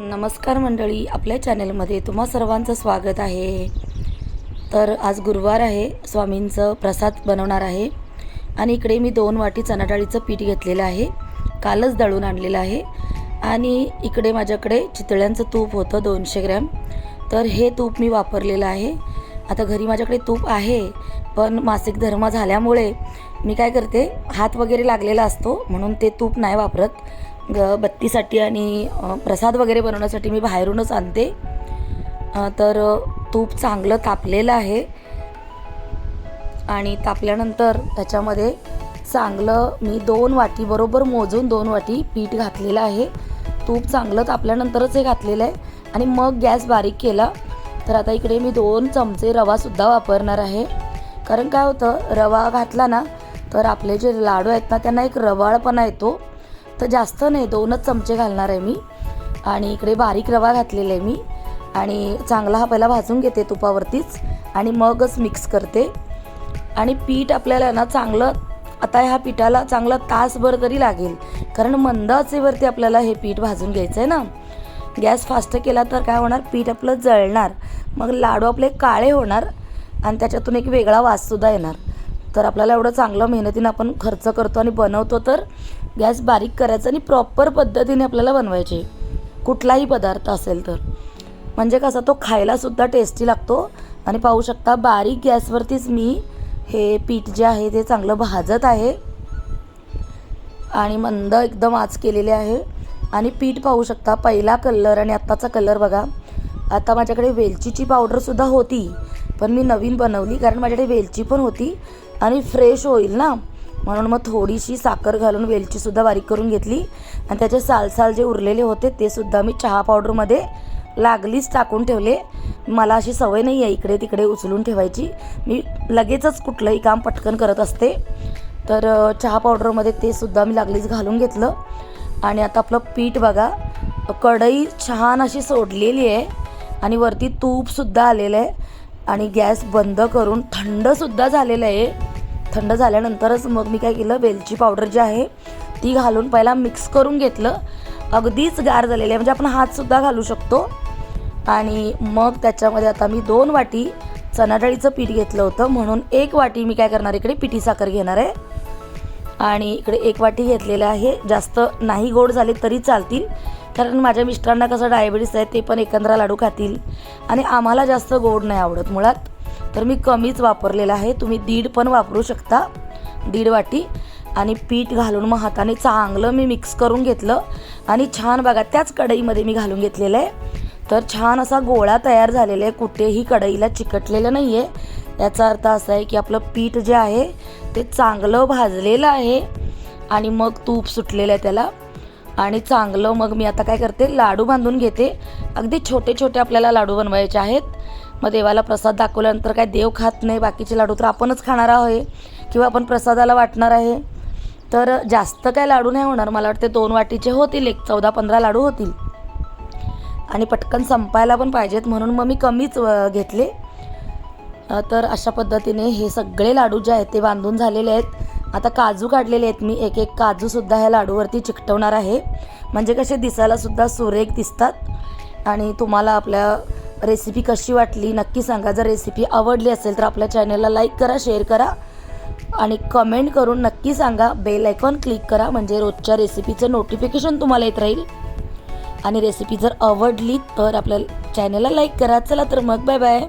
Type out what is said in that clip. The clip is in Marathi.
नमस्कार मंडळी आपल्या चॅनलमध्ये तुम्हा सर्वांचं स्वागत आहे. तर आज गुरुवार आहे स्वामींचं प्रसाद बनवणार आहे. आणि इकडे मी दोन वाटी चणाडाळीचं पीठ घेतलेलं आहे कालच दळून आणलेलं आहे. आणि इकडे माझ्याकडे चितळ्यांचं तूप होतं दोनशे ग्रॅम. तर हे तूप मी वापरलेलं आहे. आता घरी माझ्याकडे तूप आहे पण मासिक धर्म झाल्यामुळे मी काय करते हात वगैरे लागलेला असतो म्हणून ते तूप नाही वापरत. ग बत्तीसाठी आणि प्रसाद वगैरे बनवण्यासाठी मी बाहेरूनच आणते. तर तूप चांगलं तापलेलं आहे. आणि तापल्यानंतर त्याच्यामध्ये चांगलं मी दोन वाटी बरोबर मोजून दोन वाटी पीठ घातलेलं आहे. तूप चांगलं तापल्यानंतरच हे घातलेलं आहे. आणि मग गॅस बारीक केला. तर आता इकडे मी दोन चमचे रवासुद्धा वापरणार आहे. कारण काय होतं रवा घातला ना तर आपले जे लाडू आहेत ना त्यांना एक रवाळपणा येतो. तर जास्त नाही दोनच चमचे घालणार आहे मी. आणि इकडे बारीक रवा घातलेला आहे मी. आणि चांगला हा पहिला भाजून घेते तुपावरतीच. आणि मगच मिक्स करते. आणि पीठ आपल्याला ना चांगलं आता ह्या पिठाला चांगला तासभर तरी लागेल. कारण मंद आचेवरती आपल्याला हे पीठ भाजून घ्यायचं आहे ना. गॅस फास्ट केला तर काय होणार? पीठ आपलं जळणार. मग लाडू आपले काळे होणार. आणि त्याच्यातून एक वेगळा वाससुद्धा येणार. तर आपल्याला एवढं चांगलं मेहनतीनं आपण खर्च करतो आणि बनवतो तर गॅस बारीक करायचा आणि प्रॉपर पद्धतीने आपल्याला बनवायचे. कुठलाही पदार्थ असेल तर. म्हणजे कसा तो खायलासुद्धा टेस्टी लागतो. आणि पाहू शकता बारीक गॅसवरतीच मी हे पीठ जे आहे ते चांगलं भाजत आहे. आणि मंद एकदम आज केलेले आहे. आणि पीठ पाहू शकता पहिला कलर आणि आत्ताचा कलर बघा. आता माझ्याकडे वेलचीची पावडरसुद्धा होती पण मी नवीन बनवली कारण माझ्याकडे वेलची पण होती. आणि फ्रेश होईल ना. म्हणून मग थोडीशी साखर घालून वेलचीसुद्धा बारीक करून घेतली. आणि त्याचे सालसाल जे उरलेले होते ते सुद्धा मी चहा पावडरमध्ये लागलीच टाकून ठेवले. मला अशी सवय नाही आहे इकडे तिकडे उचलून ठेवायची. मी लगेचच कुठलंही काम पटकन करत असते. तर चहा पावडरमध्ये ते सुद्धा मी लागलीच घालून घेतलं. आणि आता आपलं पीठ बघा. कढई छान अशी सोडलेली आहे. आणि वरती तूपसुद्धा आलेलं आहे. आणि गॅस बंद करून थंडसुद्धा झालेलं आहे. थंड झाल्यानंतरच मग मी काय केलं वेलची पावडर जी आहे ती घालून पहिला मिक्स करून घेतलं. अगदीच गार झालेली आहे म्हणजे आपण हातसुद्धा घालू शकतो. आणि मग त्याच्यामध्ये आता मी दोन वाटी चणाडाळीचं पीठ घेतलं होतं. म्हणून एक वाटी मी काय करणार इकडे पिठी साखर घेणार आहे. आणि इकडे एक वाटी घेतलेलं आहे. जास्त नाही गोड झाले तरी चालतील. कारण माझ्या मिस्टरांना कसं डायबिटीस आहे ते पण एकंदरा लाडू खातील. आणि आम्हाला जास्त गोड नाही आवडत मुळात. तर मी कमीच वापरलेलं आहे. तुम्ही दीड पण वापरू शकता. दीड वाटी. आणि पीठ घालून मग हाताने चांगलं मी मिक्स करून घेतलं. आणि छान बघा त्याच कढईमध्ये मी घालून घेतलेलं आहे. तर छान असा गोळा तयार झालेला आहे. कुठेही कढईला चिकटलेलं नाही आहे याचा अर्थ असा आहे की आपलं पीठ जे आहे ते चांगलं भाजलेलं आहे. आणि मग तूप सुटलेलं आहे त्याला. आणि चांगलं मग मी आता काय करते लाडू बांधून घेते. अगदी छोटे छोटे आपल्याला लाडू बनवायचे आहेत. मग देवाला प्रसाद दाखवल्यानंतर काय देव खात नाही बाकीचे लाडू तर आपणच खाणार आहे किंवा आपण प्रसादाला वाटणार आहे. तर जास्त काय लाडू नाही होणार मला वाटते दोन वाटीचे होतील एक चौदा पंधरा लाडू होतील. आणि पटकन संपायला पण पाहिजेत म्हणून मग मी कमीच घेतले. तर अशा पद्धतीने हे सगळे लाडू जे आहेत ते बांधून झालेले आहेत. आता काजू काढलेले आहेत मी एक एक काजूसुद्धा ह्या लाडूवरती चिकटवणार आहे. म्हणजे कसे दिसायलासुद्धा सुरेख दिसतात. आणि तुम्हाला आपल्या रेसिपी कशी वाटली नक्की सांगा. जर रेसिपी आवडली असेल तर आपल्या चॅनलला लाईक करा शेअर करा आणि कमेंट करून नक्की सांगा. बेल आयकॉन क्लिक करा म्हणजे रोजच्या रेसिपीचं नोटिफिकेशन तुम्हाला येत राहील. आणि रेसिपी जर आवडली तर आपल्या चॅनलला लाईक करा. चला तर मग बाय बाय